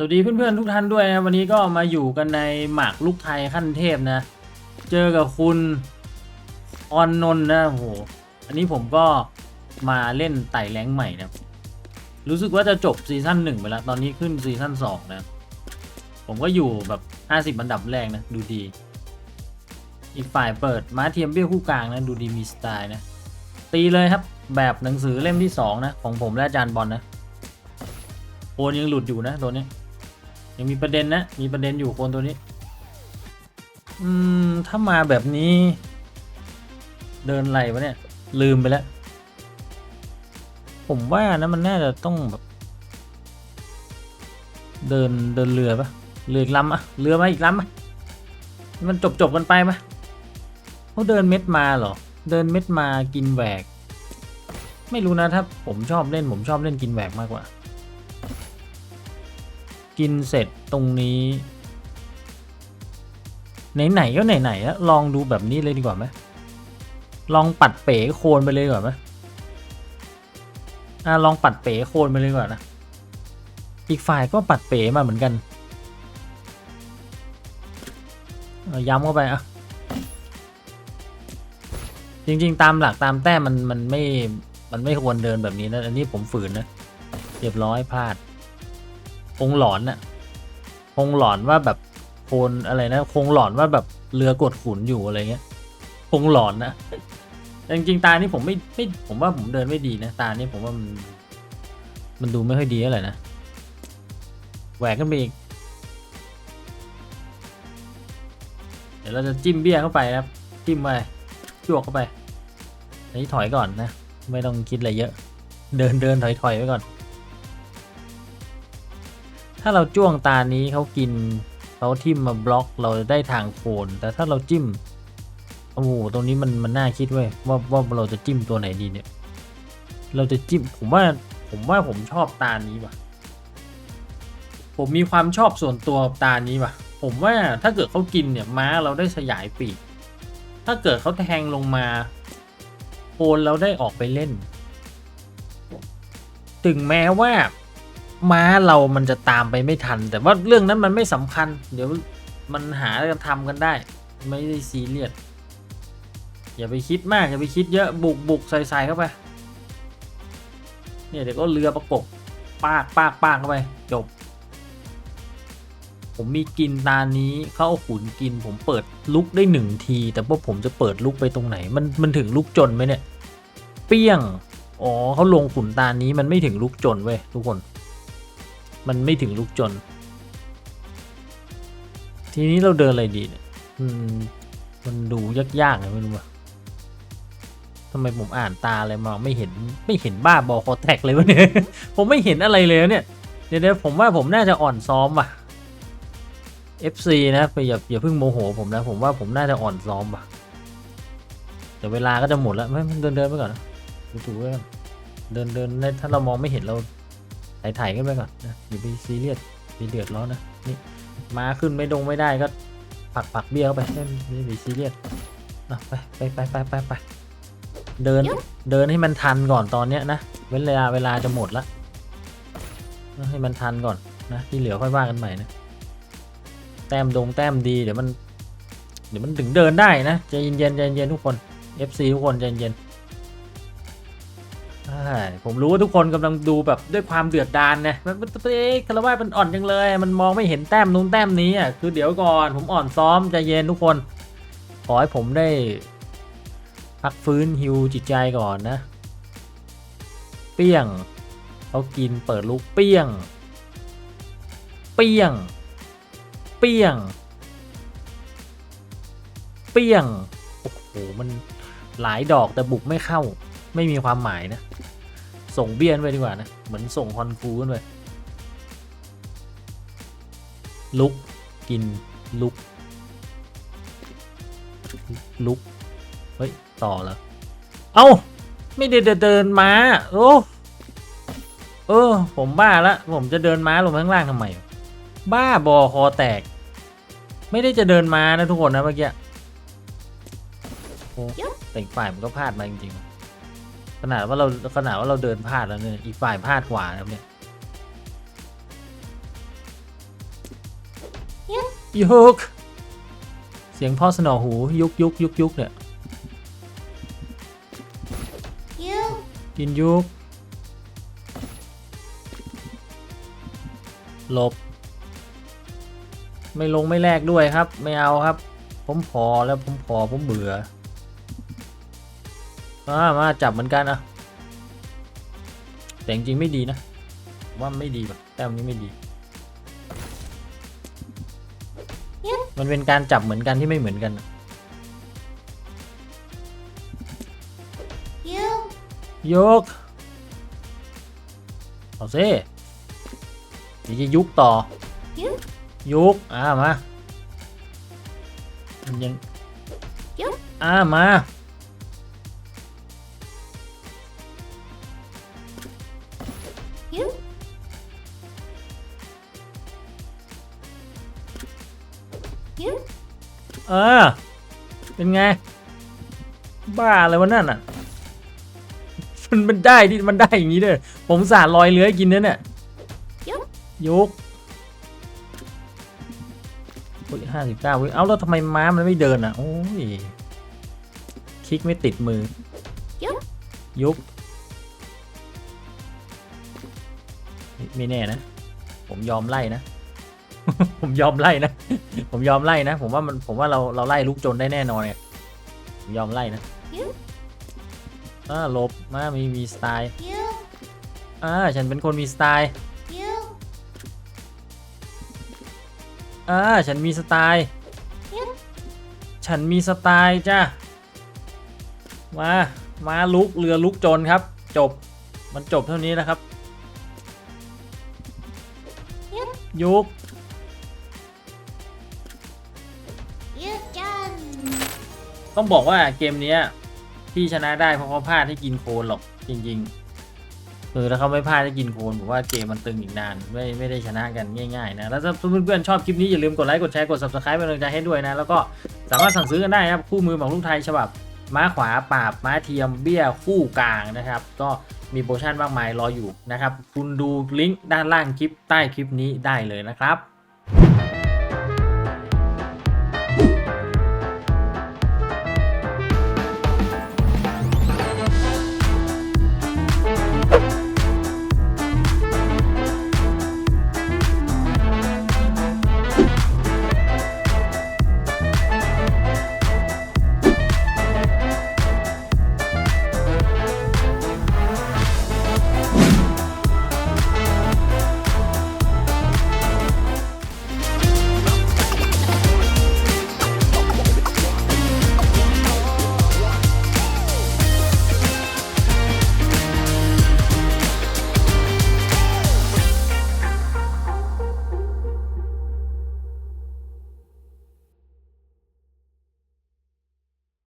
สวัสดีเพื่อนๆทุกท่านด้วยนะวันนี้ก็มาอยู่กันในหมากลูกไทยขั้นเทพนะ เจอกับคุณออนนนนะโหอันนี้ผมก็มาเล่นไต่แรงใหม่นะรู้สึกว่าจะจบซีซั่นหนึ่งไปแล้ว ตอนนี้ขึ้นซีซั่นสองนะ ผมก็อยู่แบบห้าสิบ50 อันดับแรกนะ ดูดี อีกฝ่ายเปิดม้าเทียมเบี้ยคู่กลางนะ ดูดีมีสไตล์นะ ตีเลยครับแบบหนังสือเล่มที่สองนะ ของผมและอาจารย์บอลนะโคนยังหลุดอยู่นะตัวนี้ ยังมีประเด็นนะ มีประเด็นอยู่คนตัวนี้ อืม ถ้ามาแบบนี้ เดินไรวะเนี่ย ลืมไปแล้ว ผมว่านะมันน่าจะต้องแบบเดินเดินเรือปะเรืออีกลำอะเรือมาอีกลำอะมันจบจบกันไปปะเขาเดินเม็ดมาเหรอ เดินเม็ดมากินแหวก ไม่รู้นะถ้าผมชอบเล่นผมชอบเล่นกินแหวกมากกว่า กินเสร็จตรงนี้ ไหนๆก็ไหนๆแล้วลองดูแบบนี้เลยดีกว่าไหมลองปัดเป๋โคนไปเลยดีกว่าไหมอะลองปัดเป๋โคนไปเลยกว่านะอีกฝ่ายก็ปัดเป๋มาเหมือนกันย้ำเข้าไปอะจริง ๆ ตามหลักตามแต้มมันมันไม่มันไม่ควรเดินแบบนี้นะอันนี้ผมฝืนนะเรียบร้อยพลาด คงหลอนนะคงหลอนว่าแบบโคนอะไรนะ คงหลอนว่าแบบเรือกดขุนอยู่อะไรเงี้ย คงหลอนนะแต่จริงๆตานี่ผมไม่ไม่ผมว่าผมเดินไม่ดีนะตานี่ผมว่ามันมันดูไม่ค่อยดีเท่าไรนะแหวกขึ้นไปอีก เดี๋ยวเราจะจิ้มเบี้ยเข้าไปครับ จิ้มไปจวกเข้าไปอันนี้ถอยก่อนนะ ไม่ต้องคิดอะไรเยอะ เดินเดินถอยถอยไว้ก่อน ถ้าเราจ้วงตานี้เขากินเขาทิ่มมาบล็อกเราจะได้ทางโคนแต่ถ้าเราจิ้มโอ้โหตรงนี้มันมันน่าคิดเว้ยว่าว่าเราจะจิ้มตัวไหนดีเนี่ย เราจะจิ้มผมว่าผมว่าผมชอบตานี้ว่ะ ผมมีความชอบส่วนตัวตานี้ว่ะ ผมว่าถ้าเกิดเขากินเนี่ยม้าเราได้สยายปีก ถ้าเกิดเขาแทงลงมาโคนเราได้ออกไปเล่น ถึงแม้ว่า ม้าเรามันจะตามไปไม่ทัน แต่ว่าเรื่องนั้นมันไม่สำคัญ เดี๋ยวมันหากันทำกันได้ ไม่ได้ซีเรียสอย่าไปคิดมาก อย่าไปคิดเยอะบุกบุกใส่ใส่เข้าไป เนี่ยเดี๋ยวก็เรือประกบปากปากปากเข้าไปจบ ผมมีกินตานี้เขาเอาขุนกิน ผมเปิดลุกได้หนึ่งที แต่ว่าผมจะเปิดลุกไปตรงไหน มันมันถึงลุกจนไหมเนี่ย เปี้ยง อ๋อเขาลงขุนตานี้มันไม่ถึงลุกจนเว้ยทุกคน มันไม่ถึงลุกจน ทีนี้เราเดินอะไรดีเนี่ยมมันดูยากๆไงไม่รู้ว่าทำไมผมอ่านตาอะไรมาไม่เห็นไม่เห็นบ้าบอคอแทกเลยวะเนี่ยผมไม่เห็นอะไรเลยเนี่ยเดี๋ยวผมว่าผมน่าจะอ่อนซ้อมว่ะ FC นะไปอย่าอย่าเพิ่งโมโหผมนะผมว่าผมน่าจะอ่อนซ้อมว่ะเดี๋ยวเวลาก็จะหมดแล้วไม่เดินเดินไปก่อนนะดูถูกไว้ก่อนเดินเดินถ้าเรามองไม่เห็นเรา ไถ่ายๆขึ้นไปก่อนนะอย่าไปซีเรียสไปเดือดร้อนนะนี่มาขึ้นไม่ดงไม่ได้ก็ผลักผลักเบี้ยเข้าไปไม่ไม่ไปซีเรียสอะไปไปไปไปไปไปเดินเดินให้มันทันก่อนตอนเนี้ยนะเวลาเวลาจะหมดละให้มันทันก่อนนะที่เหลือค่อยว่ากันใหม่นะแต้มดงแต้มดีเดี๋ยวมัน เดี๋ยวมันถึงเดินได้นะใจเย็นๆใจเย็นๆทุกคน FC ทุกคนใจเย็นใช่ ผมรู้ว่าทุกคนกำลังดูแบบด้วยความเดือดดานนะมันมันเอ๊ะคารวามันอ่อนจังเลย มันมองไม่เห็นแต้มนู้นแต้มนี้อะคือเดี๋ยวก่อนผมอ่อนซ้อมใจเย็นทุกคน ขอให้ผมได้ พักฟื้นฮิวจิตใจก่อนนะ เปี้ยงเขากินเปิดลูกเปี้ยง เปี้ยง เปี้ยง เปี้ยงโอ้โหมันหลายดอกแต่บุกไม่เข้าไม่มีความหมายนะ ส่งเบี้ยนไปดีกว่านะ เหมือนส่งฮอนฟูกันไปลุกกินลุก ลุก เฮ้ย ต่อแล้วเอ้า ไม่ได้เดินมาโอ้เออ ผมบ้าละ ผมจะเดินม้าลงข้างล่างทำไม บ้าบอคอแตก ไม่ได้จะเดินมานะทุกคนนะเมื่อกี้โอ้แต่ฝ่ายมันก็พลาดมาจริงๆ ขนาดว่าเราขนาดว่าเราเดินพลาดแล้วเนี่ยอีกฝ่ายพลาดกว่าแล้วเนี่ยยุกเสียงพ่อสนอหูยุกยุกยุกยุกเนี่ย You. กินยุกหลบ ไม่ลงไม่แลกด้วยครับ ไม่เอาครับ ผมพอแล้วผมพอผมเบื่อ มามาจับเหมือนกันอะแต่จริงๆไม่ดีนะว่าไม่ดีแบบแต้มนี้ไม่ดี มันเป็นการจับเหมือนกันที่ไม่เหมือนกันอะ You. ยกเอาซิเดี๋ยวจะยุกต่อ ยุกยุกอ่ามามันยังยุกอ่ามา เออ เป็นไง บ้าอะไรวะนั่นอะ มันมันได้ที่มันได้อย่างนี้เลยผมสาดลอยเลื้อยกินนั่นเนี่ยยุกยุกห้าสิบเก้าวิเอาแล้วทำไมม้ามันไม่เดินอะ โอ้ย คลิกไม่ติดมือ ยุกยุกไม่ไม่แน่นะ ผมยอมไล่นะ ผมยอมไล่นะ ผมยอมไล่นะ ผมว่ามันผมว่าเราเราไล่ลุกจนได้แน่นอนเนี่ยผมยอมไล่นะอ่าหลบมามีมีสไตล์อ่าฉันเป็นคนมีสไตล์อ่าฉันมีสไตล์ฉันมีสไตล์จ้ามามาลุกเรือลุกจนครับ จบมันจบเท่านี้นะครับ ยุก ต้องบอกว่าเกมเนี้ยที่ชนะได้เพราะเขาพลาดให้กินโคนหรอกจริงๆคือถ้าเขาไม่พลาดให้กินโคนผมว่าเกมมันตึงอีกนานไม่ไม่ได้ชนะกันง่ายๆนะแล้วถ้าเพื่อนๆชอบคลิปนี้อย่าลืมกดไลค์กดแชร์กด subscribe เป็นกำลังใจให้ด้วยนะ แล้วก็สามารถสั่งซื้อกันได้ครับคู่มือของลูกไทยฉบับม้าขวาปราบม้าเทียมเบี้ยคู่กลางนะครับ ก็มีโปรโมชั่นมากมายรออยู่นะครับ คุณดูลิงก์ด้านล่างคลิปใต้คลิปนี้ได้เลยนะครับ